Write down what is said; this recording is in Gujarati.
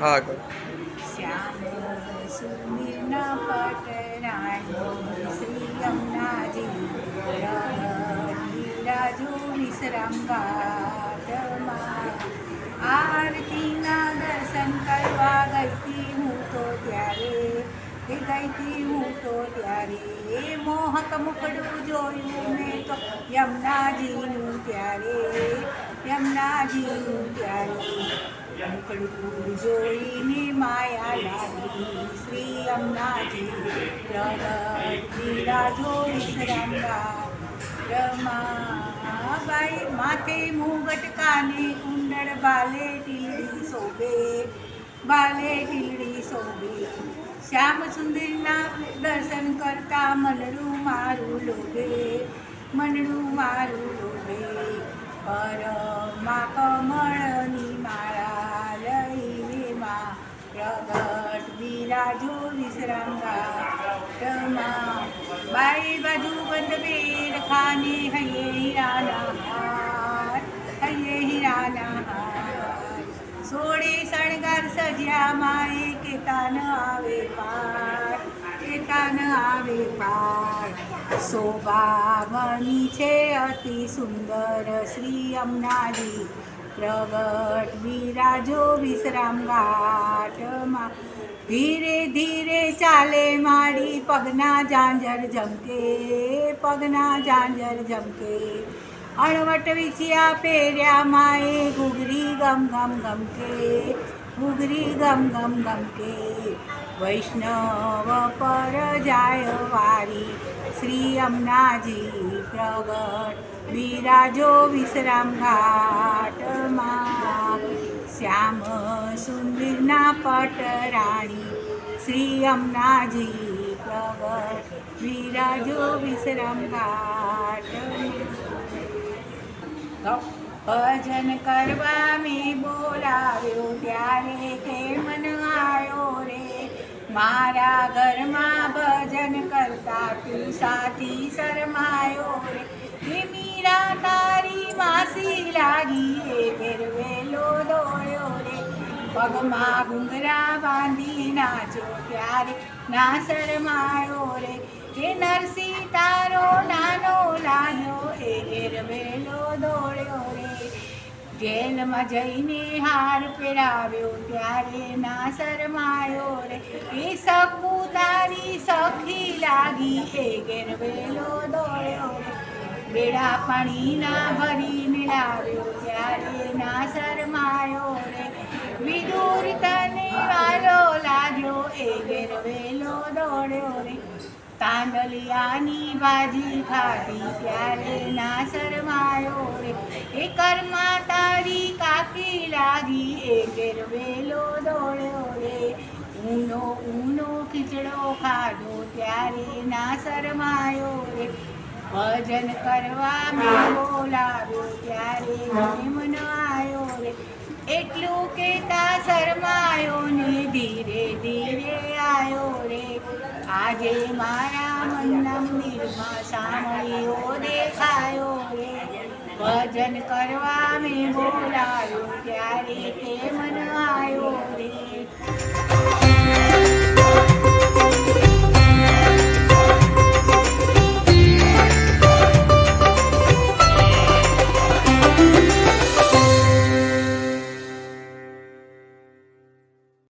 હા કરો શ્યામ સુંદરના પટરાણી શ્રી યમુનાજી રાજો વિશ્રામ ઘાટમાં આરતીના દર્શન કરવા ગઈ હતી હું તો ત્યારે એ ગઈ હતી હું તો ત્યારે એ મોહક મુકડું જોયું મેં તો યમુનાજીનું ત્યારે ત્યારે મુખડું જોઈને માયા લાગી. શ્રી અમનાજી પ્રગટ વિરાજો વિશ્રામા રમાબાઈ માથે મુગટ કુંડળ બાલે ટીલડી શોભે, બાલે ટીલડી શોભે. શ્યામ સુંદરના દર્શન કરતા મનરું મારું લોભે, મનડું મારું લોભે. પરમા કમળની માળા લઈને માં પ્રગટ વિશ્રંગા વિશ્રામા બાઈ બાજુ બંધ બેર ખાને હૈયે હીરાના હાર, હૈયે હીરાના હાર. સોળે શણગાર સજ્યા માએ કેતા ન આવે પાર. કેતા આવે પાર. શોભાવની છે અતિ સુંદર શ્રી અમનાજી. પ્રગટ વિરાજો વિશ્રામ ઘાટમાં. ધીરે ધીરે ચાલે માડી પગના ઝાંઝર ઝમકે, પગના ઝાંઝર ઝમકે. અણવટ વિછિયા પહેર્યા માએ ઘૂઘરી ગમ ગમ ગમકે, ઘૂઘરી ગમ ગમ ગમકે. વૈષ્ણવ પર જાય વારી શ્રી અમનાજી પ્રગટ બિરાજો વિશ્રામ ઘાટમાં શ્યામ સુંદરના પટરાણી શ્રી અમનાજી પ્રગટ બિરાજો વિશ્રામ ઘાટમાં ભજન કરવા મેં મારા ઘરમાં ભજન કરતા તું સાથી શરમાયો રે. હે મીરા, તારી માસી લાગી એ ફેરવેલો દોડ્યો રે. પગમાં ઘૂંઘરા બાંધી નાચો ત્યારે ના શરમાયો રે. હે નરસિંહ, તારો નાનો લાગ્યો એ ઘેરવેલો દોડ્યો રે જેલમાં જઈને હાર પહેરાવ્યો ત્યારે ના શરમાયો રે. એ સપુતારી સખી લાગી એ ગેરવેલો દોડ્યો બેડા પાણીના ભરીને લાવ્યો ત્યારે ના શરમાયો રે. વિદુર તને વાલો લાગ્યો એ ગેરવેલો દોડ્યો રે. તાંડલિયાની ભાજી ખાધી ત્યારે ના શરમાયો રે. એ કર્મા તારી કાકી લાગી એ વેલો દોડ્યો રે ઊનો ઊનો ખીચડો ખાધો ત્યારે ના શરમાયો રે ભજન કરવા મેં બોલાવ્યો ત્યારે મન આવ્યો રે એટલું કેતા શરમાયો ને ધીરે ધીરે આવ્યો રે આજે મારા મનના મંદિરમાં સાંભળ્યો દેખાયો રે ભજન કરવા મેં બોલાવ્યો ત્યારે તે